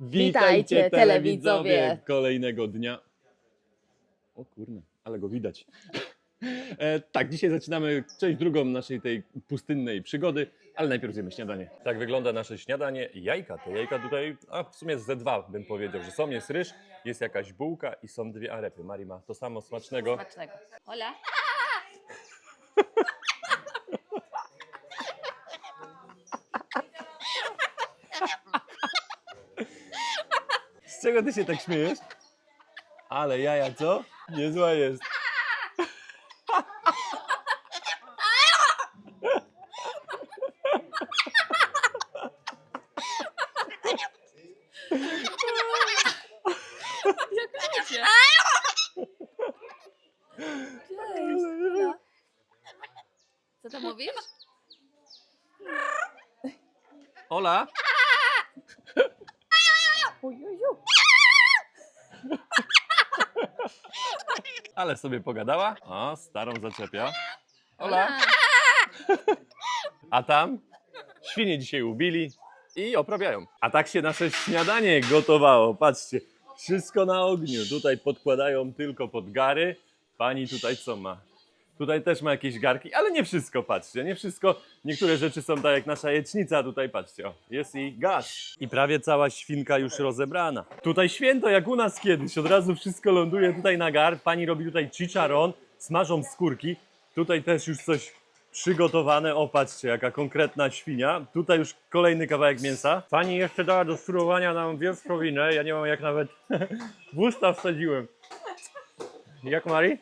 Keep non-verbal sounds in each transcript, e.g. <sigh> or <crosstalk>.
Witajcie, telewidzowie. kolejnego dnia. O kurna, ale go widać. E, tak, dzisiaj zaczynamy część drugą naszej tej pustynnej przygody, ale najpierw zjemy śniadanie. Tak wygląda nasze śniadanie. Jajka, te jajka tutaj, a w sumie ze dwa bym powiedział, że są, jest ryż, jest jakaś bułka i są dwie arepy. Mari ma to samo smacznego. Smacznego. Hola. Czego ty się tak śmiejesz? Ale jaja, co? Niezła jest. Jak ludzie. Co to mówisz? Ola? Ojuju. Ale sobie pogadała. O, starą zaczepia. Ola. A tam świnie dzisiaj ubili i oprawiają. A tak się nasze śniadanie gotowało. Patrzcie, wszystko na ogniu. Tutaj podkładają tylko pod gary. Pani tutaj co ma? Tutaj też ma jakieś garki, ale nie wszystko, patrzcie, nie wszystko. Niektóre rzeczy są tak jak nasza jecznica, tutaj patrzcie, o, jest i gaz. I prawie cała świnka już rozebrana. Tutaj święto jak u nas kiedyś, od razu wszystko ląduje tutaj na gar. Pani robi tutaj chicharron, smażą skórki. Tutaj też już coś przygotowane. O, patrzcie, jaka konkretna świnia. Tutaj już kolejny kawałek mięsa. Pani jeszcze dała do surowania nam wieprzowinę. Ja nie mam jak nawet <laughs> w usta wsadziłem. Jak Mari?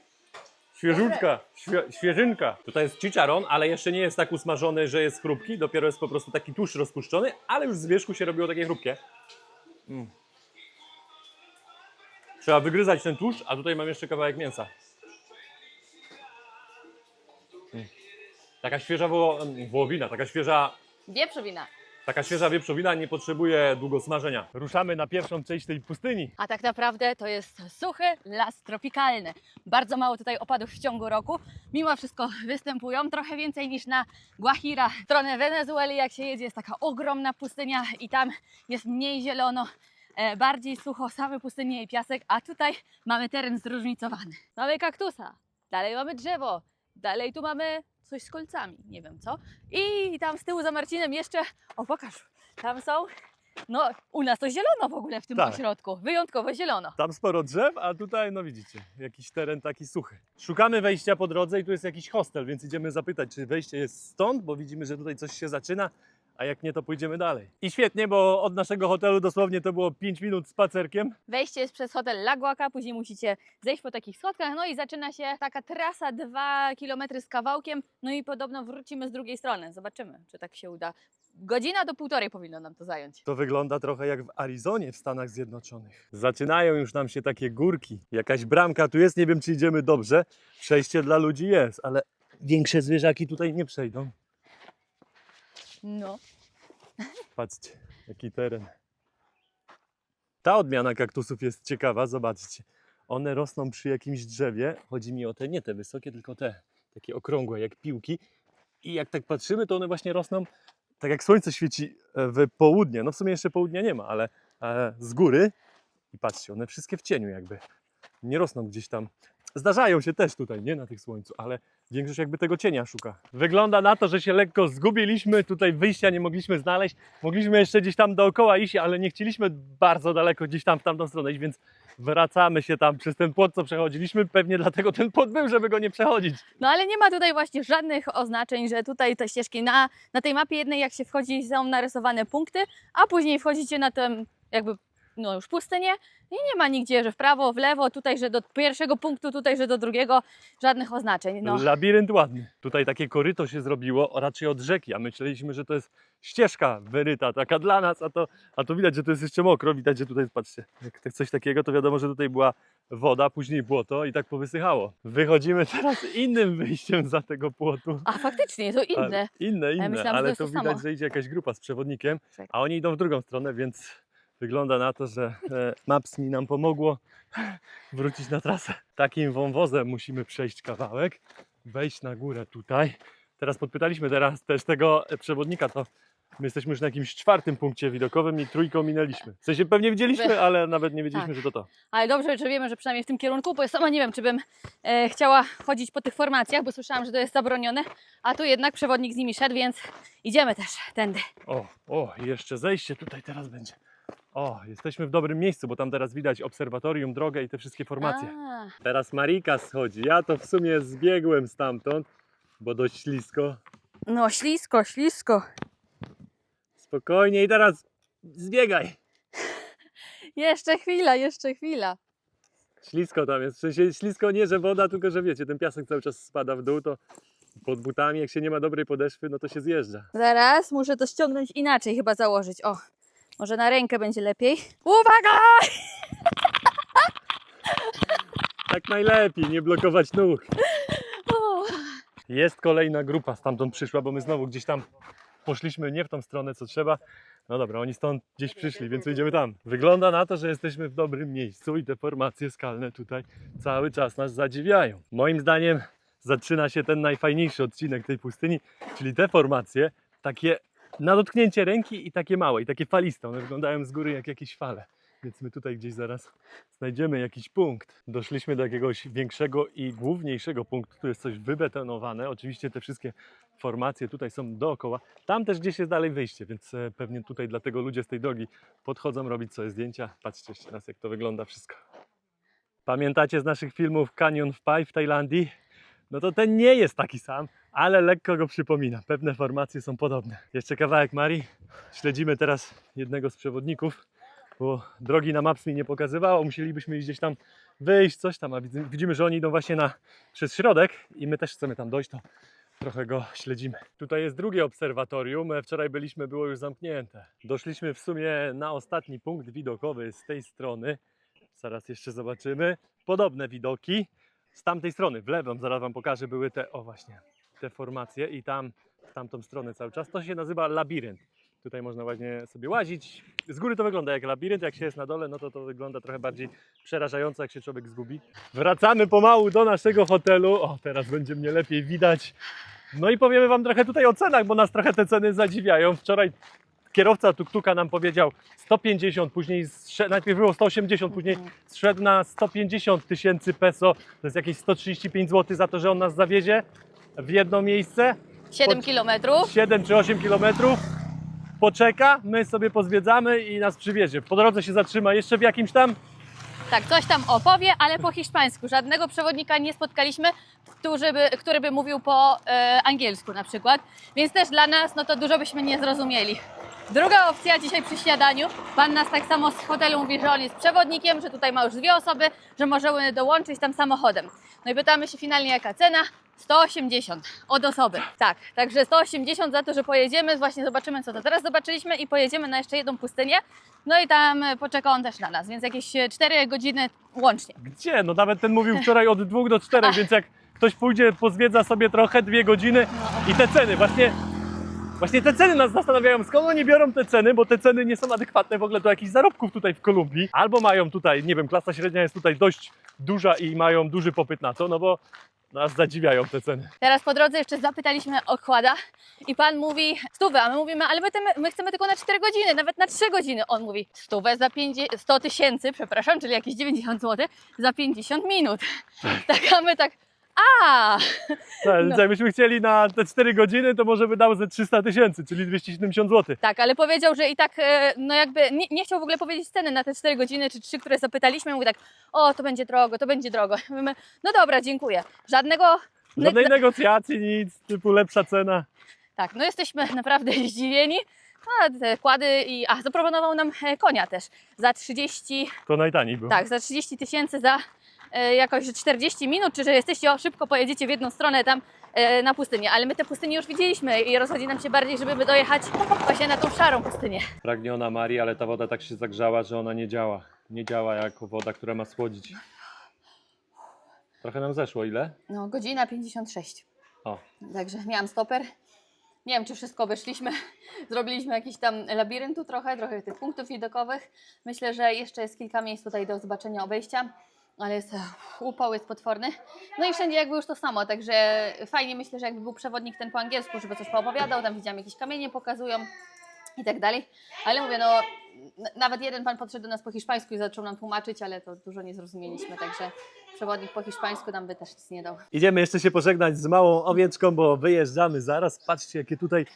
Świeżutka, świe, świeżynka. Tutaj jest chicharron, ale jeszcze nie jest tak usmażony, że jest chrupki. Dopiero jest po prostu taki tłuszcz rozpuszczony, ale już z wierzchu się robiło takie chrupkie. Mm. Trzeba wygryzać ten tłuszcz, a tutaj mam jeszcze kawałek mięsa. Mm. Taka świeża woło, wołowina, taka świeża Wieprzowina. Taka świeża wieprzowina nie potrzebuje długo smażenia. Ruszamy na pierwszą część tej pustyni. A tak naprawdę to jest suchy las tropikalny. Bardzo mało tutaj opadów w ciągu roku. Mimo wszystko występują trochę więcej niż na Guajira. W stronę Wenezueli jak się jedzie jest taka ogromna pustynia i tam jest mniej zielono, e, bardziej sucho, same pustynie i piasek, a tutaj mamy teren zróżnicowany. Mamy kaktusa, dalej mamy drzewo, dalej tu mamy coś z kolcami, nie wiem co. I tam z tyłu za Marcinem jeszcze, o pokaż, tam są, no u nas to zielono w ogóle w tym Tak. ośrodku, wyjątkowo zielono. Tam sporo drzew, a tutaj, no widzicie, jakiś teren taki suchy. Szukamy wejścia po drodze i tu jest jakiś hostel, więc idziemy zapytać, czy wejście jest stąd, bo widzimy, że tutaj coś się zaczyna, a jak nie, to pójdziemy dalej. I świetnie, bo od naszego hotelu dosłownie to było 5 minut spacerkiem. Wejście jest przez hotel Laguaka, później musicie zejść po takich schodkach, no i zaczyna się taka trasa 2 km z kawałkiem, no i podobno wrócimy z drugiej strony. Zobaczymy, czy tak się uda. Godzina do półtorej powinno nam to zająć. To wygląda trochę jak w Arizonie w Stanach Zjednoczonych. Zaczynają już nam się takie górki. Jakaś bramka tu jest, nie wiem czy idziemy dobrze. Przejście dla ludzi jest, ale większe zwierzaki tutaj nie przejdą. No. Patrzcie, jaki teren. Ta odmiana kaktusów jest ciekawa, zobaczcie. One rosną przy jakimś drzewie. Chodzi mi o te, nie te wysokie, tylko te takie okrągłe, jak piłki. I jak tak patrzymy, to one właśnie rosną tak jak słońce świeci e, w południe. No w sumie jeszcze południa nie ma, ale e, z góry. I patrzcie, one wszystkie w cieniu jakby. Nie rosną gdzieś tam. Zdarzają się też tutaj, nie na tych słońcu, ale większość jakby tego cienia szuka. Wygląda na to, że się lekko zgubiliśmy, tutaj wyjścia nie mogliśmy znaleźć. Mogliśmy jeszcze gdzieś tam dookoła iść, ale nie chcieliśmy bardzo daleko gdzieś tam w tamtą stronę iść, więc wracamy się tam przez ten płot, co przechodziliśmy. Pewnie dlatego ten płot był, żeby go nie przechodzić. No ale nie ma tutaj właśnie żadnych oznaczeń, że tutaj te ścieżki na, na tej mapie jednej jak się wchodzi są narysowane punkty, a później wchodzicie na tę jakby no już pustynię i nie ma nigdzie, że w prawo, w lewo, tutaj, że do pierwszego punktu, tutaj, że do drugiego, żadnych oznaczeń. No. Labirynt ładny. Tutaj takie koryto się zrobiło, raczej od rzeki, a myśleliśmy, że to jest ścieżka wyryta, taka dla nas, a to, a to widać, że to jest jeszcze mokro. Widać, że tutaj, patrzcie, jak tak coś takiego, to wiadomo, że tutaj była woda, później błoto i tak powysychało. Wychodzimy teraz innym wyjściem za tego płotu. A faktycznie, to inne. Ale, inne, inne, myślałam, że to ale to to widać, samo. że idzie jakaś grupa z przewodnikiem, a oni idą w drugą stronę, więc wygląda na to, że e, Maps mi nam pomogło wrócić na trasę. Takim wąwozem musimy przejść kawałek, wejść na górę tutaj. Teraz podpytaliśmy teraz też tego przewodnika, to My jesteśmy już na jakimś czwartym punkcie widokowym i trójkę minęliśmy. W sensie pewnie widzieliśmy, ale nawet nie wiedzieliśmy, Tak. że to to. Ale dobrze, że wiemy, że przynajmniej w tym kierunku, bo ja sama nie wiem, czy bym e, chciała chodzić po tych formacjach, bo słyszałam, że to jest zabronione, a tu jednak przewodnik z nimi szedł, więc idziemy też tędy. O, o, jeszcze zejście tutaj teraz będzie. O, jesteśmy w dobrym miejscu, bo tam teraz widać obserwatorium, drogę i te wszystkie formacje. A, Teraz Marika schodzi. Ja to w sumie zbiegłem stamtąd, bo dość ślisko. no ślisko, ślisko. Spokojnie i teraz zbiegaj. <laughs> Jeszcze chwila, jeszcze chwila. Ślisko tam jest. W sensie ślisko nie, że woda, tylko że wiecie, ten piasek cały czas spada w dół, to pod butami, jak się nie ma dobrej podeszwy, no to się zjeżdża. Zaraz muszę to ściągnąć inaczej chyba założyć. O, może na rękę będzie lepiej. Uwaga! Tak najlepiej, nie blokować nóg. O, Jest kolejna grupa, stamtąd przyszła, bo my znowu gdzieś tam poszliśmy nie w tą stronę, co trzeba. No dobra, oni stąd gdzieś przyszli, więc idziemy tam. Wygląda na to, że jesteśmy w dobrym miejscu i te formacje skalne tutaj cały czas nas zadziwiają. Moim zdaniem zaczyna się ten najfajniejszy odcinek tej pustyni, czyli te formacje, takie na dotknięcie ręki i takie małe, i takie faliste. One wyglądają z góry jak jakieś fale. Więc my tutaj gdzieś zaraz znajdziemy jakiś punkt. Doszliśmy do jakiegoś większego i główniejszego punktu. Tu jest coś wybetonowane. Oczywiście te wszystkie formacje tutaj są dookoła. Tam też gdzieś jest dalej wyjście, więc e, pewnie tutaj dlatego ludzie z tej drogi podchodzą robić sobie zdjęcia. Patrzcie jeszcze raz, jak to wygląda wszystko. Pamiętacie z naszych filmów Canyon w Pai w Tajlandii? No to ten nie jest taki sam, ale lekko go przypomina. Pewne formacje są podobne. Jeszcze kawałek Marii. Śledzimy teraz jednego z przewodników, bo drogi na Maps mi nie pokazywało. Musielibyśmy gdzieś tam wyjść, coś tam, a widzimy, że oni idą właśnie na, przez środek i my też chcemy tam dojść, to trochę go śledzimy. Tutaj jest drugie obserwatorium. Wczoraj byliśmy, było już zamknięte. Doszliśmy w sumie na ostatni punkt widokowy z tej strony. Zaraz jeszcze zobaczymy. Podobne widoki. Z tamtej strony, w lewą, zaraz Wam pokażę, były te, o właśnie, te formacje i tam, w tamtą stronę cały czas. To się nazywa labirynt. Tutaj można właśnie sobie łazić. Z góry to wygląda jak labirynt, jak się jest na dole, no to to wygląda trochę bardziej przerażająco, jak się człowiek zgubi. Wracamy pomału do naszego hotelu. O, teraz będzie mnie lepiej widać. No i powiemy Wam trochę tutaj o cenach, bo nas trochę te ceny zadziwiają. Wczoraj kierowca tuk-tuka nam powiedział 150, później zsze- najpierw było 180, później zszedł na 150 tysięcy peso. To jest jakieś 135 zł za to, że on nas zawiezie w jedno miejsce. 7 Pod- kilometrów. 7 czy 8 kilometrów. Poczeka, my sobie pozwiedzamy i nas przywiezie. Po drodze się zatrzyma jeszcze w jakimś tam Tak, coś tam opowie, ale po hiszpańsku. Żadnego przewodnika nie spotkaliśmy, który by, który by mówił po e, angielsku na przykład. Więc też dla nas, no to dużo byśmy nie zrozumieli. Druga opcja dzisiaj przy śniadaniu. Pan nas tak samo z hotelu mówi, że on jest przewodnikiem, że tutaj ma już dwie osoby, że możemy dołączyć tam samochodem. No i pytamy się finalnie jaka cena. 180 od osoby. Tak, także 180 za to, że pojedziemy, właśnie zobaczymy co to teraz zobaczyliśmy i pojedziemy na jeszcze jedną pustynię. No i tam poczeka on też na nas, więc jakieś e, 4 godziny łącznie. Gdzie? No nawet ten mówił wczoraj od dwóch do czterech, więc jak ktoś pójdzie, pozwiedza sobie trochę, dwie godziny i te ceny, właśnie, właśnie te ceny nas zastanawiają, skąd oni biorą te ceny, bo te ceny nie są adekwatne w ogóle do jakichś zarobków tutaj w Kolumbii. Albo mają tutaj, nie wiem, klasa średnia jest tutaj dość duża i mają duży popyt na to, no bo nas zadziwiają te ceny. Teraz po drodze jeszcze zapytaliśmy okłada i pan mówi stówę, a my mówimy, ale my, te, my chcemy tylko na 4 godziny, nawet na 3 godziny. On mówi stówę za 50, 100 tysięcy, przepraszam, czyli jakieś 90 zł za 50 minut. Tak, a my tak, a, Tak, więc No. jakbyśmy chcieli na te 4 godziny, to może by dał ze 300 tysięcy, czyli 270 zł. tak, ale powiedział, że i tak, e, no jakby nie, nie chciał w ogóle powiedzieć ceny na te 4 godziny czy 3, które zapytaliśmy. Mówi tak, o, to będzie drogo, to będzie drogo. Mówimy, no dobra, dziękuję. Żadnego... Żadnej negocjacji, nic, typu lepsza cena. Tak, no jesteśmy naprawdę <laughs> zdziwieni. A te kłady i. A, zaproponował nam e, konia też za 30. To najtaniej było. Tak, za 30 tysięcy za jakoś 40 minut, czy że jesteście o szybko pojedziecie w jedną stronę tam e, na pustynię. Ale my te pustynie już widzieliśmy i rozchodzi nam się bardziej, żeby dojechać właśnie na tą szarą pustynię. Pragniona Marii, ale ta woda tak się zagrzała, że ona nie działa. Nie działa jako woda, która ma słodzić. Trochę nam zeszło, ile? No, godzina 56. O, Także miałam stoper. Nie wiem, czy wszystko wyszliśmy. <laughs> Zrobiliśmy jakiś tam labiryntu trochę, trochę tych punktów widokowych. Myślę, że jeszcze jest kilka miejsc tutaj do zobaczenia obejścia, ale jest upał jest potworny. No i wszędzie jakby już to samo, także fajnie myślę, że jakby był przewodnik ten po angielsku, żeby coś poopowiadał, tam widziałam jakieś kamienie pokazują. i tak dalej. Ale mówię, no nawet jeden pan podszedł do nas po hiszpańsku i zaczął nam tłumaczyć, ale to dużo nie zrozumieliśmy, także przewodnik po hiszpańsku nam by też nic nie dał. Idziemy jeszcze się pożegnać z małą owieczką, bo wyjeżdżamy zaraz. Patrzcie, jakie tutaj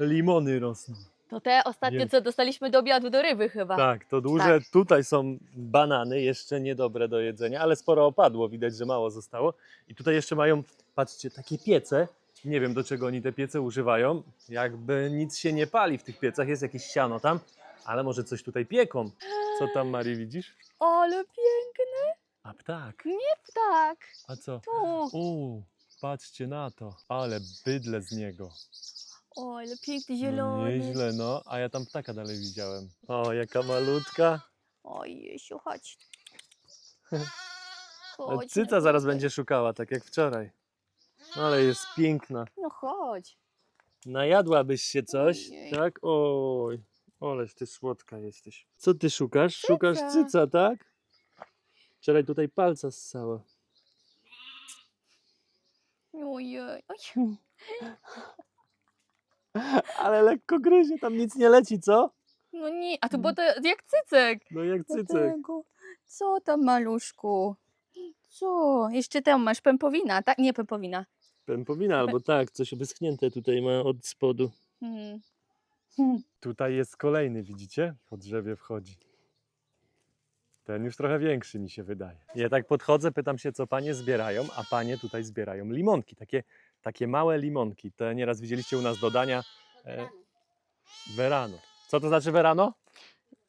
limony rosną. To te ostatnie, Wiem. co dostaliśmy do obiadu do ryby chyba. Tak, to duże. Tak. Tutaj są banany, jeszcze niedobre do jedzenia, ale sporo opadło, widać, że mało zostało. I tutaj jeszcze mają, patrzcie, takie piece. Nie wiem, do czego oni te piece używają. Jakby nic się nie pali w tych piecach, jest jakieś siano tam, ale może coś tutaj pieką. Co tam, Marii, widzisz? Ale piękny A ptak. ptak. A co? Tu. Uuu, patrzcie na to. Ale bydle z niego. O, ale piękny No, zielony. Nieźle, no. A ja tam ptaka dalej widziałem. O, jaka malutka. Oj, Jesiu, chodź. <laughs> Chodź. Cyca no zaraz będzie szukała, tak jak wczoraj. No, ale jest piękna. No chodź. Najadłabyś się coś, Ojej. tak? Oj, oleś ty słodka jesteś. Co ty szukasz? Szukasz Cyca. cyca, tak? Wczoraj tutaj palca ssała. Ojej. Oj. <laughs> Ale lekko gryzie, tam nic nie leci, co? No nie, a to bo to jak cycek. No jak cycek. Dlatego. Co tam, maluszku? Co? Jeszcze tam masz pępowina, tak? Nie pępowina. Pępowina albo tak, coś wyschnięte tutaj ma od spodu. Hmm. Tutaj jest kolejny, widzicie? Po drzewie wchodzi. Ten już trochę większy mi się wydaje. Ja tak podchodzę, pytam się, co panie zbierają, a panie tutaj zbierają limonki, takie, takie małe limonki. Te nieraz widzieliście u nas dodania e, verano. Co to znaczy verano?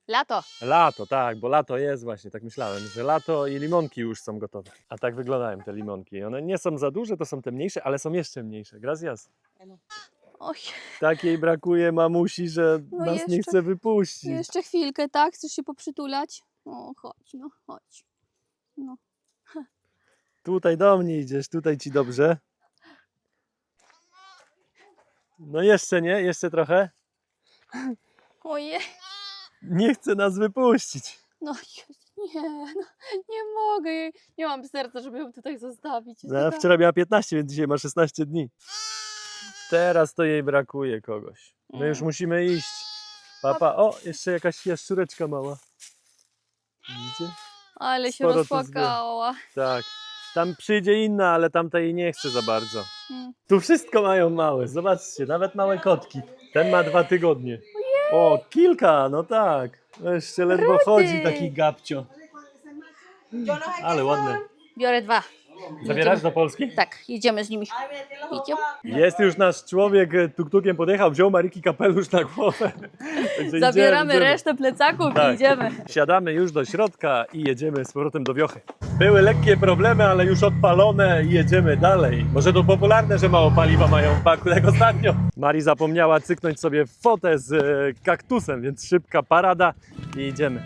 Lato. Lato, tak, bo lato jest właśnie, tak myślałem, że lato i limonki już są gotowe. A tak wyglądają te limonki. One nie są za duże, to są te mniejsze, ale są jeszcze mniejsze. Gracias. Oj, Takiej brakuje mamusi, że No nas nie jeszcze- chce wypuścić. jeszcze chwilkę, tak? Chcesz się poprzytulać? O, chodź, no, chodź. No. Tutaj do mnie idziesz, tutaj ci dobrze. No jeszcze nie, jeszcze trochę. Ojej, Nie chce nas wypuścić. no Jezu, nie, no, nie mogę, jej- nie mam serca, żeby ją tutaj zostawić. Jest No, taka- wczoraj miała 15, więc dzisiaj ma 16 dni. Teraz to jej brakuje kogoś. My już Mm. musimy iść. Papa, o, jeszcze jakaś jaszczureczka mała. Widzicie? Ale się sporo tu zbiera. rozpłakała. Tak. Tam przyjdzie inna, ale tamta jej nie chce za bardzo. Mm. Tu wszystko mają małe, zobaczcie, nawet małe kotki. Ten ma dwa tygodnie. O, kilka, no tak. Jeszcze ledwo Rudy. chodzi taki gabcio. Ale ładne. Biorę dwa. Zabierasz do Polski? Tak, jedziemy z nimi. Idziemy. Jest już nasz człowiek, e, tuktukiem podjechał, wziął Mariki kapelusz na głowę. <laughs> Także Zabieramy idziemy, resztę plecaków Tak. i idziemy. Siadamy już do środka i jedziemy z powrotem do Wiochy. Były lekkie problemy, ale już odpalone i jedziemy dalej. Może to popularne, że mało paliwa mają w baku, jak ostatnio. Mari zapomniała cyknąć sobie fotę z e, kaktusem, więc szybka parada i idziemy.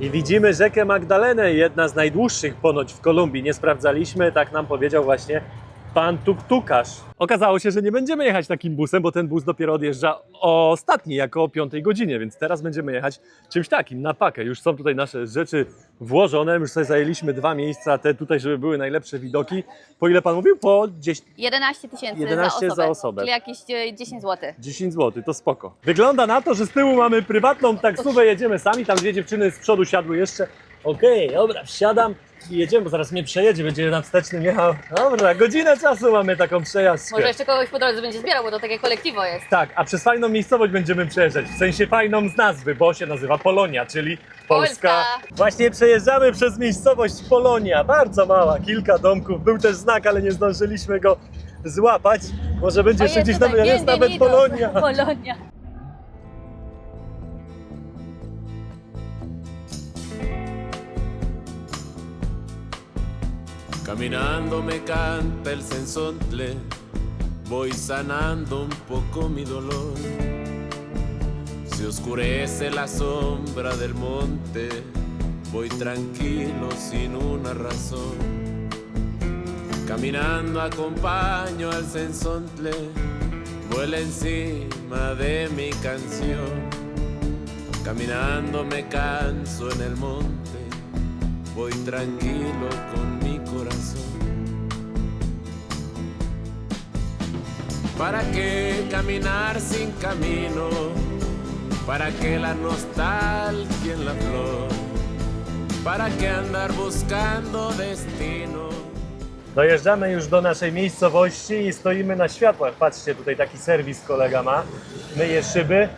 I widzimy rzekę Magdalenę, jedna z najdłuższych ponoć w Kolumbii. Nie sprawdzaliśmy, tak nam powiedział właśnie pan tuktukarz. Okazało się, że nie będziemy jechać takim busem, bo ten bus dopiero odjeżdża ostatni, jako o 5 godzinie, więc teraz będziemy jechać czymś takim, na pakę. Już są tutaj nasze rzeczy włożone, już sobie zajęliśmy dwa miejsca, te tutaj, żeby były najlepsze widoki. Po ile pan mówił? Po 10, 11 tysięcy 11 za osobę. za osobę. Czyli jakieś e, 10 zł. 10 zł, to spoko. Wygląda na to, że z tyłu mamy prywatną taksówę, jedziemy sami, tam dwie dziewczyny z przodu siadły jeszcze. Okej, dobra, wsiadam i jedziemy, bo zaraz mnie przejedzie, będzie na wstecznym jechał. Dobra, godzinę czasu mamy taką przejażdżkę. Może jeszcze kogoś po drodze będzie zbierał, bo to takie kolektywo jest. Tak, a przez fajną miejscowość będziemy przejeżdżać, w sensie fajną z nazwy, bo się nazywa Polonia, czyli Polska. Polska. Właśnie przejeżdżamy przez miejscowość Polonia, bardzo mała, kilka domków, był też znak, ale nie zdążyliśmy go złapać. Może będzie jeszcze gdzieś tutaj tam, jest nawet Bienvenidos. Polonia. <laughs> Polonia. Caminando me canta el sensontle, voy sanando un poco mi dolor. Se oscurece la sombra del monte, voy tranquilo sin una razón. Caminando acompaño al sensontle, vuela encima de mi canción. Caminando me canso en el monte, voy tranquilo con corazón. ¿Para qué caminar sin camino? ¿Para qué la nostalgia en la flor? ¿Para qué andar buscando destino? Dojeżdżamy już do naszej miejscowości i stoimy na światłach. Patrzcie, tutaj taki serwis kolega ma. Myje szyby.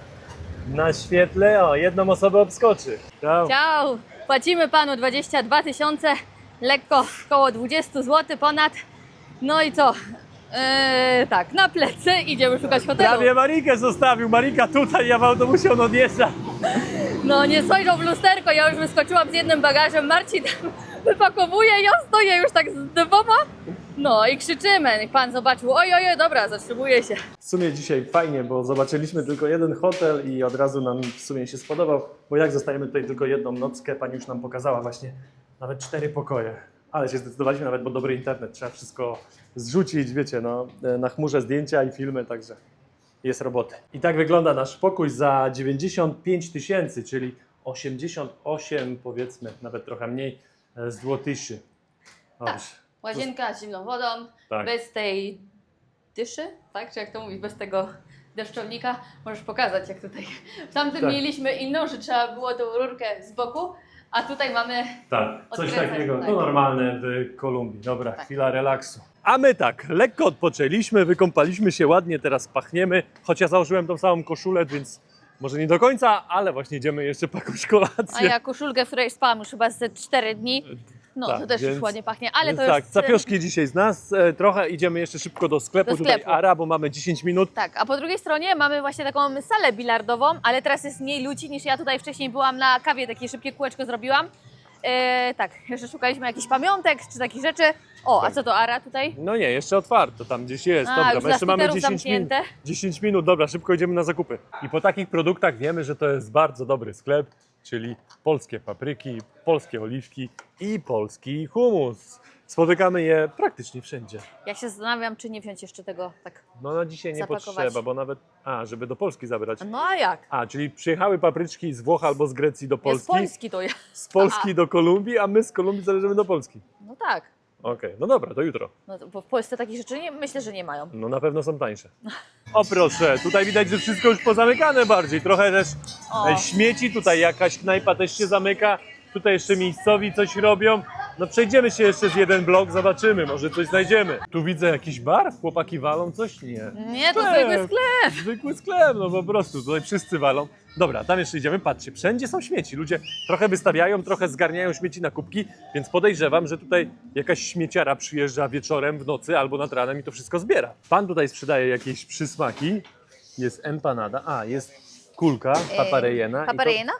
Na świetle, o, jedną osobę obskoczy. Ciao. Ciao! Płacimy panu 22 tysiące, lekko około 20 zł ponad. No i co? Eee, tak, na plecy idziemy szukać hotelu. Prawie Marikę zostawił. Marika tutaj, ja w autobusie on odjeżdża. No nie spojrzał w lusterko, ja już wyskoczyłam z jednym bagażem, Marcin <laughs> wypakowuje, ja stoję już tak z dwoma. No i krzyczymy, pan zobaczył, oj, oj, oj, dobra, zatrzymuje się. W sumie dzisiaj fajnie, bo zobaczyliśmy tylko jeden hotel i od razu nam w sumie się spodobał, bo jak zostajemy tutaj tylko jedną nockę, pani już nam pokazała właśnie nawet cztery pokoje. Ale się zdecydowaliśmy nawet, bo dobry internet, trzeba wszystko zrzucić, wiecie, no, na chmurze zdjęcia i filmy, także jest roboty. I tak wygląda nasz pokój za 95 tysięcy, czyli 88 powiedzmy, nawet trochę mniej, e, złotyszy. Dobrze. Łazienka z zimną wodą, Tak. bez tej dyszy, tak? Czy jak to mówić, bez tego deszczownika. Możesz pokazać, jak tutaj. W tamtym Tak. mieliśmy inną, że trzeba było tą rurkę z boku, a tutaj mamy Tak, coś Odkręcać takiego, tutaj. to normalne w Kolumbii. Dobra, Tak. chwila relaksu. A my tak, lekko odpoczęliśmy, wykąpaliśmy się ładnie, teraz pachniemy, choć ja założyłem tą samą koszulę, więc może nie do końca, ale właśnie idziemy jeszcze po jakąś A kolację. ja koszulkę, w której spałam już chyba ze 4 dni. No, Tak, to też więc- już ładnie pachnie, ale to tak, już... zapioszki dzisiaj z nas, e, trochę idziemy jeszcze szybko do sklepu, Do tutaj sklepu. Ara, bo mamy 10 minut. Tak, a po drugiej stronie mamy właśnie taką salę bilardową, ale teraz jest mniej ludzi niż ja tutaj wcześniej byłam na kawie, takie szybkie kółeczko zrobiłam. E, tak, jeszcze szukaliśmy jakichś pamiątek czy takich rzeczy. O, a Tak. co to Ara tutaj? No nie, jeszcze otwarto, tam gdzieś jest, A, dobra, jeszcze mamy skuterów 10 minut. zamknięte. 10 minut, dobra, szybko idziemy na zakupy. I po takich produktach wiemy, że to jest bardzo dobry sklep, czyli polskie papryki, polskie oliwki i polski humus. Spotykamy je praktycznie wszędzie. Ja się zastanawiam, czy nie wziąć jeszcze tego tak. No na dzisiaj nie Zapakować. potrzeba, bo nawet, a, żeby do Polski zabrać. No a jak? A, czyli przyjechały papryczki z Włoch albo z Grecji do Polski, polski to ja. z Polski do Kolumbii, a my z Kolumbii zależymy do Polski. No tak. Okej, no dobra, to jutro. No to, bo w Polsce takich rzeczy nie, myślę, że nie mają. No na pewno są tańsze. O proszę, tutaj widać, że wszystko już pozamykane bardziej. Trochę też O. e, śmieci, tutaj jakaś knajpa też się zamyka. Tutaj jeszcze miejscowi coś robią. No przejdziemy się jeszcze z jeden blok, zobaczymy, może coś znajdziemy. Tu widzę jakiś bar, chłopaki walą coś? Nie. Nie, to Sklep. zwykły sklep. Zwykły sklep, no po prostu, tutaj wszyscy walą. Dobra, tam jeszcze idziemy, patrzcie, wszędzie są śmieci. Ludzie trochę wystawiają, trochę zgarniają śmieci na kubki, więc podejrzewam, że tutaj jakaś śmieciara przyjeżdża wieczorem, w nocy albo nad ranem i to wszystko zbiera. Pan tutaj sprzedaje jakieś przysmaki. Jest empanada, a jest kulka paparejena. Paparejena?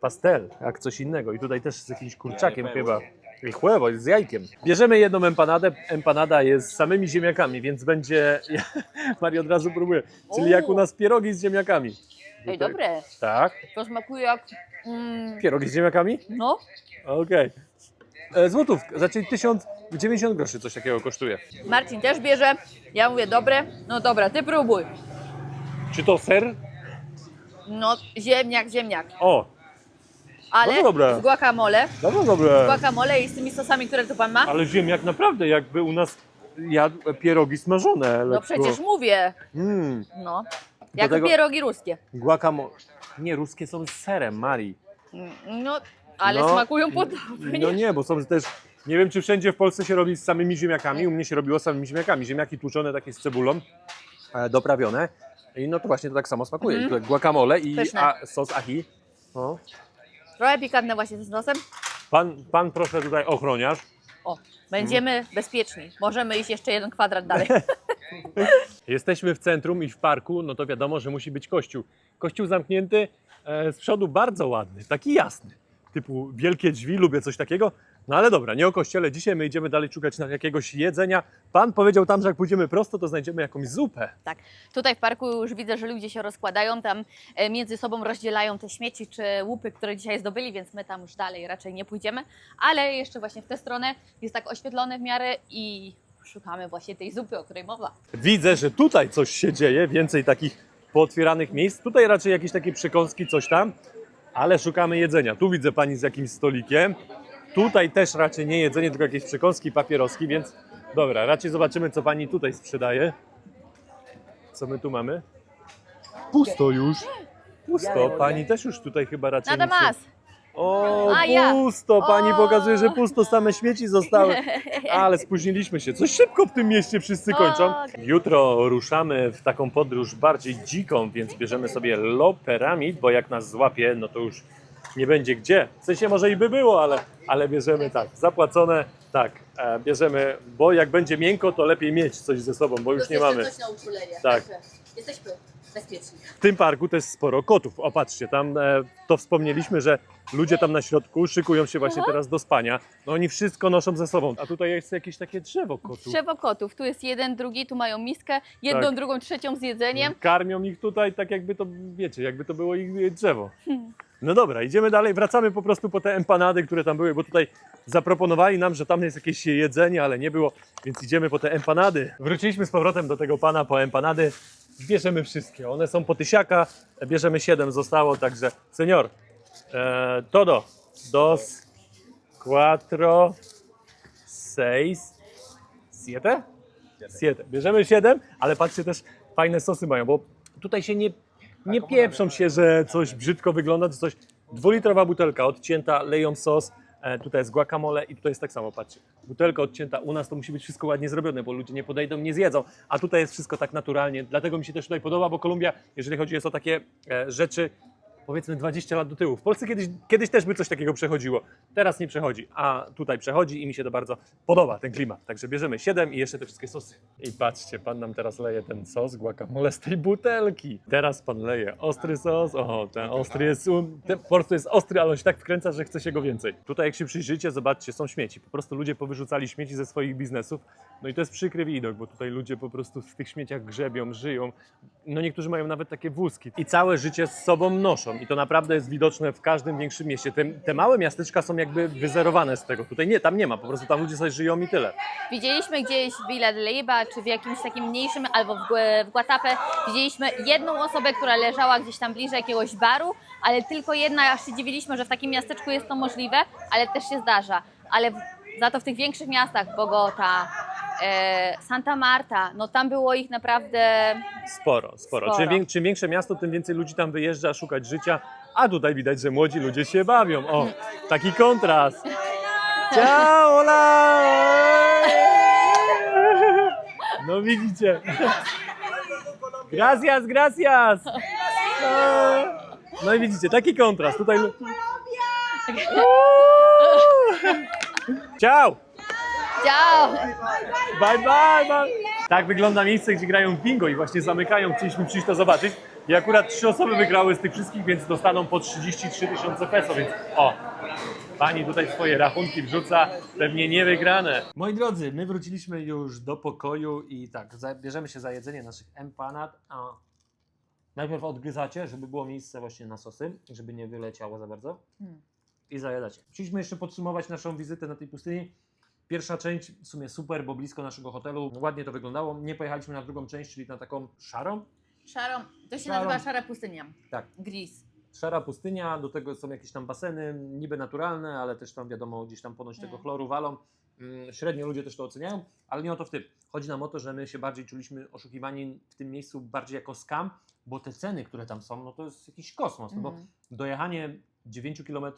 Pastel, jak coś innego. I tutaj też z jakimś kurczakiem chyba. I chłewo, z jajkiem. Bierzemy jedną empanadę. Empanada jest z samymi ziemniakami, więc będzie. <laughs> Mario od razu próbuje. Czyli jak u nas pierogi z ziemniakami. Ej, Tutaj- dobre. Tak. To smakuje jak... Mm, Pierogi z ziemniakami? no, Okej. E, Złotówka, znaczy 1090 groszy coś takiego kosztuje. Marcin też bierze. Ja mówię, dobre. No dobra, ty próbuj. Czy to ser? No, ziemniak, ziemniak. O, Ale No dobre. z guacamole. dobra, dobre. Guacamole i z tymi sosami, które tu pan ma. Ale ziemniak naprawdę jakby u nas jadł pierogi smażone. No lekko. przecież mówię. Mm. No. Jak tego- pierogi ruskie. Guacamole. Nie, ruskie są z serem, Mari. Mm, No, ale No, smakują podobnie. No nie, bo są też. Nie wiem, czy wszędzie w Polsce się robi z samymi ziemniakami. U mnie się robiło z samymi ziemniakami. Ziemniaki tłuczone takie z cebulą, e, doprawione. I no to właśnie to tak samo smakuje. Mhm. Guacamole i Pyszne. a, sos ahi. No. Trochę pikantne właśnie z nosem. Pan, pan proszę tutaj ochroniarz. O, będziemy bezpieczni. Możemy iść jeszcze jeden kwadrat dalej. <laughs> Jesteśmy w centrum i w parku, no to wiadomo, że musi być kościół. Kościół zamknięty, e, z przodu bardzo ładny, taki jasny. Typu wielkie drzwi, lubię coś takiego. No ale dobra, nie o kościele. Dzisiaj my idziemy dalej szukać jakiegoś jedzenia. Pan powiedział tam, że jak pójdziemy prosto, to znajdziemy jakąś zupę. Tak. Tutaj w parku już widzę, że ludzie się rozkładają, tam e, między sobą rozdzielają te śmieci czy łupy, które dzisiaj zdobyli, więc my tam już dalej raczej nie pójdziemy. Ale jeszcze właśnie w tę stronę jest tak oświetlone w miarę i szukamy właśnie tej zupy, o której mowa. Widzę, że tutaj coś się dzieje, więcej takich pootwieranych miejsc. Tutaj raczej jakieś takie przekąski, coś tam, ale szukamy jedzenia. Tu widzę pani z jakimś stolikiem. Tutaj też raczej nie jedzenie, tylko jakieś przekąski, papieroski, więc dobra, raczej zobaczymy, co pani tutaj sprzedaje. Co my tu mamy? Pusto już. Pusto. Pani też już tutaj chyba raczej Nada nic nie- mas! O, A ja. pusto! Pani O. pokazuje, że pusto, same śmieci zostały. <laughs> Ale spóźniliśmy się. Coś szybko w tym mieście wszyscy kończą. Jutro ruszamy w taką podróż bardziej dziką, więc bierzemy sobie loperamid, bo jak nas złapie, no to już nie będzie gdzie. W sensie może i by było, ale, ale bierzemy tak, zapłacone, tak, e, bierzemy, bo jak będzie miękko, to lepiej mieć coś ze sobą, bo już nie mamy. na uczulenie. Tak. Jesteśmy bezpieczni. W tym parku też sporo kotów. O, patrzcie, tam e, to wspomnieliśmy, że ludzie tam na środku szykują się właśnie teraz do spania. No oni wszystko noszą ze sobą. A tutaj jest jakieś takie drzewo kotów. Drzewo kotów. Tu jest jeden, drugi, tu mają miskę, jedną, Tak. drugą, trzecią z jedzeniem. Karmią ich tutaj tak jakby to, wiecie, jakby to było ich drzewo. <laughs> No dobra, idziemy dalej, wracamy po prostu po te empanady, które tam były, bo tutaj zaproponowali nam, że tam jest jakieś jedzenie, ale nie było, więc idziemy po te empanady. Wróciliśmy z powrotem do tego pana po empanady, bierzemy wszystkie, one są po tysiaka, bierzemy siedem, zostało, także senior, e, todo, dos, cuatro, seis, siete? Siete. Bierzemy siedem, ale patrzcie też, fajne sosy mają, bo tutaj się nie, nie pieprzą się, że coś brzydko wygląda, czy coś. Dwulitrowa butelka odcięta, leją sos, e, tutaj jest guacamole i tutaj jest tak samo, patrzcie. Butelka odcięta, u nas to musi być wszystko ładnie zrobione, bo ludzie nie podejdą, nie zjedzą, a tutaj jest wszystko tak naturalnie, dlatego mi się też tutaj podoba, bo Kolumbia, jeżeli chodzi jest o takie e, rzeczy, powiedzmy 20 lat do tyłu. W Polsce kiedyś, kiedyś też by coś takiego przechodziło. Teraz nie przechodzi, a tutaj przechodzi i mi się to bardzo podoba, ten klimat. Także bierzemy 7 i jeszcze te wszystkie sosy. I patrzcie, pan nam teraz leje ten sos guacamole z tej butelki. Teraz pan leje ostry sos. O, ten ostry jest, um, ten po prostu jest ostry, ale on się tak wkręca, że chce się go więcej. Tutaj jak się przyjrzycie, zobaczcie, są śmieci. Po prostu ludzie powyrzucali śmieci ze swoich biznesów. No i to jest przykry widok, bo tutaj ludzie po prostu w tych śmieciach grzebią, żyją. No niektórzy mają nawet takie wózki i całe życie z sobą noszą. I to naprawdę jest widoczne w każdym większym mieście. Te, te małe miasteczka są jakby wyzerowane z tego. Tutaj nie, tam nie ma, po prostu tam ludzie sobie żyją i tyle. Widzieliśmy gdzieś w Villa de Leyva, czy w jakimś takim mniejszym, albo w, w widzieliśmy jedną osobę, która leżała gdzieś tam bliżej jakiegoś baru, ale tylko jedna, aż się dziwiliśmy, że w takim miasteczku jest to możliwe, ale też się zdarza. Ale za to w tych większych miastach, Bogota, e, Santa Marta, no tam było ich naprawdę Sporo, sporo. Sporo. Czym, wię, czym większe miasto, tym więcej ludzi tam wyjeżdża szukać życia, a tutaj widać, że młodzi ludzie się bawią. O, taki kontrast. Ciao, hola! No widzicie. Gracias, gracias. No i widzicie, taki kontrast. Tutaj... lu- Ciao! Ciao! Bye, bye, bye. Tak wygląda miejsce, gdzie grają bingo i właśnie zamykają. Chcieliśmy przyjść to zobaczyć. I akurat trzy osoby wygrały z tych wszystkich, więc dostaną po 33 tysiące peso, więc o, pani tutaj swoje rachunki wrzuca, pewnie nie wygrane. Moi drodzy, my wróciliśmy już do pokoju i tak, bierzemy się za jedzenie naszych empanad. A najpierw odgryzacie, żeby było miejsce właśnie na sosy, żeby nie wyleciało za bardzo. Hmm. I zajadacie. Chcieliśmy jeszcze podsumować naszą wizytę na tej pustyni. Pierwsza część w sumie super, bo blisko naszego hotelu. Ładnie to wyglądało. Nie pojechaliśmy na drugą część, czyli na taką szarą. Szarą, to się Szarą. nazywa szara pustynia. Tak. Gris. Szara pustynia, do tego są jakieś tam baseny, niby naturalne, ale też tam wiadomo, gdzieś tam ponoć tego Mm. chloru walą. Mm, Średnio ludzie też to oceniają, ale nie o to w tym. Chodzi nam o to, że my się bardziej czuliśmy oszukiwani w tym miejscu bardziej jako scam, bo te ceny, które tam są, no to jest jakiś kosmos. No bo Mhm. dojechanie 9 km,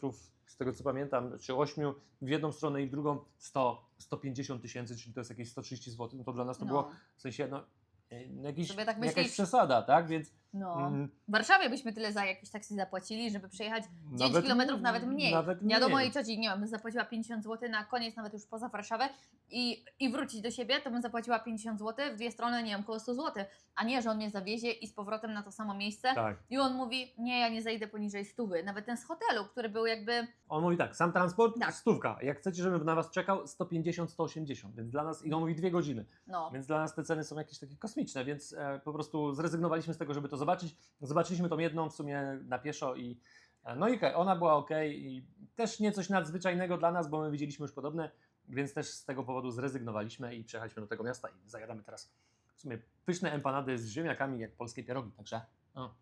z tego co pamiętam, czy 8 w jedną stronę i w drugą 100, 150 tysięcy, czyli to jest jakieś 130 zł, no to dla nas to No. było w sensie, no, e, jakiś, Sobie tak jakaś przesada, tak? Więc No. Mm, W Warszawie byśmy tyle za jakieś taksy zapłacili, żeby przejechać 10 Nawet kilometrów, mniej, nawet mniej. nawet Ja do mniej. mojej cioci, nie wiem, bym zapłaciła 50 zł na koniec, nawet już poza Warszawę i, i wrócić do siebie, to bym zapłaciła 50 zł, w dwie strony, nie wiem, około 100 zł, a nie, że on mnie zawiezie i z powrotem na to samo miejsce. tak. I on mówi, nie, ja nie zejdę poniżej stówy. Nawet ten z hotelu, który był jakby, On mówi tak, sam transport, Tak. stówka. Jak chcecie, żebym na was czekał, 150-180, więc dla nas, i on mówi dwie godziny. no, Więc dla nas te ceny są jakieś takie kosmiczne, więc e, po prostu zrezygnowaliśmy z tego, żeby to zobaczyć. Zobaczyliśmy tą jedną w sumie na pieszo i e, no i ona była ok i też nie coś nadzwyczajnego dla nas, bo my widzieliśmy już podobne, więc też z tego powodu zrezygnowaliśmy i przyjechaliśmy do tego miasta i zajadamy teraz w sumie pyszne empanady z ziemniakami jak polskie pierogi, także o.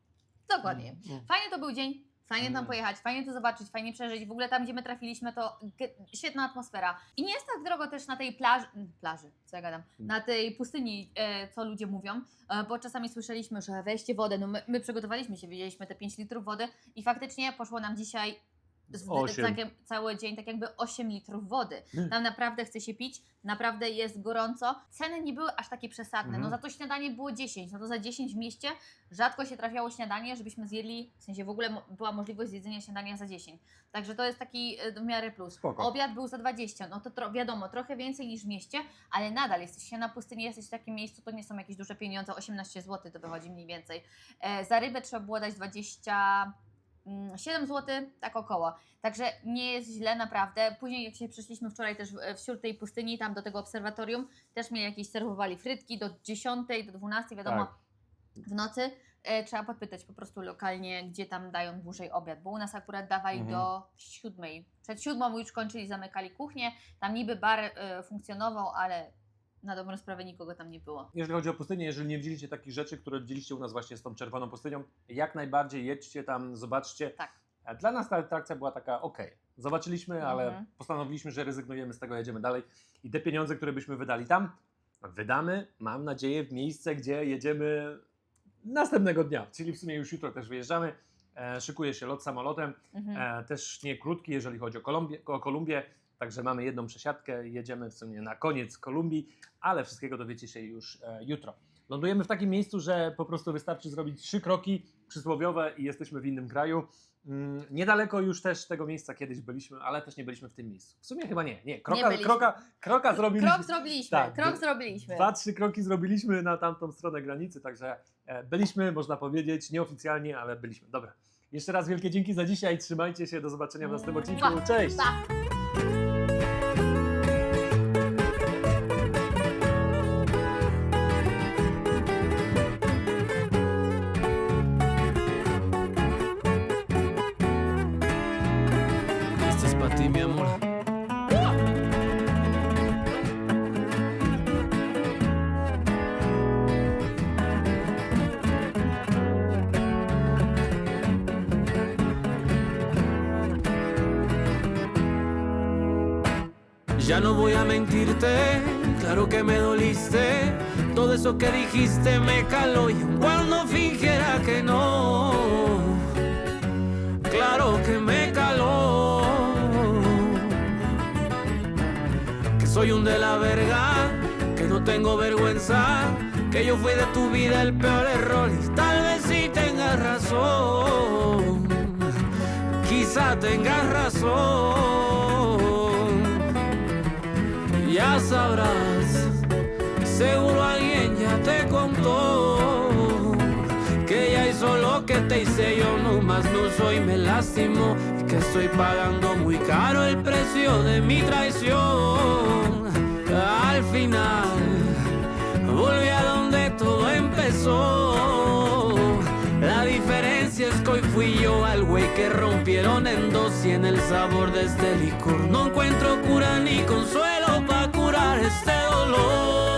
dokładnie. Mm. Fajny to był dzień, fajnie tam Mm. pojechać, fajnie to zobaczyć, fajnie przeżyć. W ogóle tam, gdzie my trafiliśmy, to świetna atmosfera. I nie jest tak drogo też na tej plaży, plaży, co ja gadam, na tej pustyni, e, co ludzie mówią, e, bo czasami słyszeliśmy, że weźcie wodę, no my, my przygotowaliśmy się, wiedzieliśmy te 5 litrów wody i faktycznie poszło nam dzisiaj z, cały dzień tak jakby 8 litrów wody. Tam naprawdę chce się pić, naprawdę jest gorąco. Ceny nie były aż takie przesadne. Mhm. No za to śniadanie było 10, no to za 10 w mieście rzadko się trafiało śniadanie, żebyśmy zjedli, w sensie w ogóle była możliwość zjedzenia śniadania za 10. Także to jest taki e, w miarę plus. Spoko. Obiad był za 20, no to tro, wiadomo, trochę więcej niż w mieście, ale nadal jesteście na pustyni, jesteś w takim miejscu, to nie są jakieś duże pieniądze, 18 zł to wychodzi mniej więcej. E, za rybę trzeba było dać 27 zł, tak około. Także nie jest źle naprawdę. Później jak się przeszliśmy wczoraj też wśród tej pustyni, tam do tego obserwatorium, też mnie jakieś serwowali frytki do 10, do 12, wiadomo, Tak. w nocy. E, trzeba podpytać po prostu lokalnie, gdzie tam dają dłużej obiad, bo u nas akurat dawali Mhm. do siódmej. Przed siódmą już kończyli, zamykali kuchnię. Tam niby bar e, funkcjonował, ale na dobrą sprawę nikogo tam nie było. Jeżeli chodzi o pustynię, jeżeli nie widzieliście takich rzeczy, które widzieliście u nas właśnie z tą czerwoną pustynią, jak najbardziej jedźcie tam, zobaczcie. Tak. Dla nas ta atrakcja była taka ok. Zobaczyliśmy, ale Mhm. postanowiliśmy, że rezygnujemy z tego, jedziemy dalej. I te pieniądze, które byśmy wydali tam, wydamy, mam nadzieję, w miejsce, gdzie jedziemy następnego dnia. Czyli w sumie już jutro też wyjeżdżamy. E, szykuje się lot samolotem. Mhm. E, też nie krótki, jeżeli chodzi o Kolumbię, o Kolumbię. Także mamy jedną przesiadkę, jedziemy w sumie na koniec Kolumbii, ale wszystkiego dowiecie się już e, jutro. Lądujemy w takim miejscu, że po prostu wystarczy zrobić trzy kroki przysłowiowe i jesteśmy w innym kraju. Mm, niedaleko już też tego miejsca kiedyś byliśmy, ale też nie byliśmy w tym miejscu. W sumie chyba nie. Nie, kroka, byliśmy. kroka, kroka zrobiliśmy. Krok zrobiliśmy, Tak, krok zrobiliśmy. Dwa, trzy kroki zrobiliśmy na tamtą stronę granicy, także e, byliśmy, można powiedzieć, nieoficjalnie, ale byliśmy. Dobra. Jeszcze raz wielkie dzięki za dzisiaj. Trzymajcie się, do zobaczenia w następnym odcinku. Cześć! Para ti, mi amor. Ya no voy a mentirte, claro que me doliste. Todo eso que dijiste me caló y cuando fingiera que no, claro que me caló. Soy un de la verga, que no tengo vergüenza, que yo fui de tu vida el peor error y tal vez sí tengas razón, quizá tengas razón. Ya sabrás, seguro alguien ya te contó que te hice yo, nomás no soy, me lastimo y que estoy pagando muy caro el precio de mi traición. Al final, volví a donde todo empezó. La diferencia es que hoy fui yo al güey que rompieron en dos y en el sabor de este licor no encuentro cura ni consuelo para curar este dolor.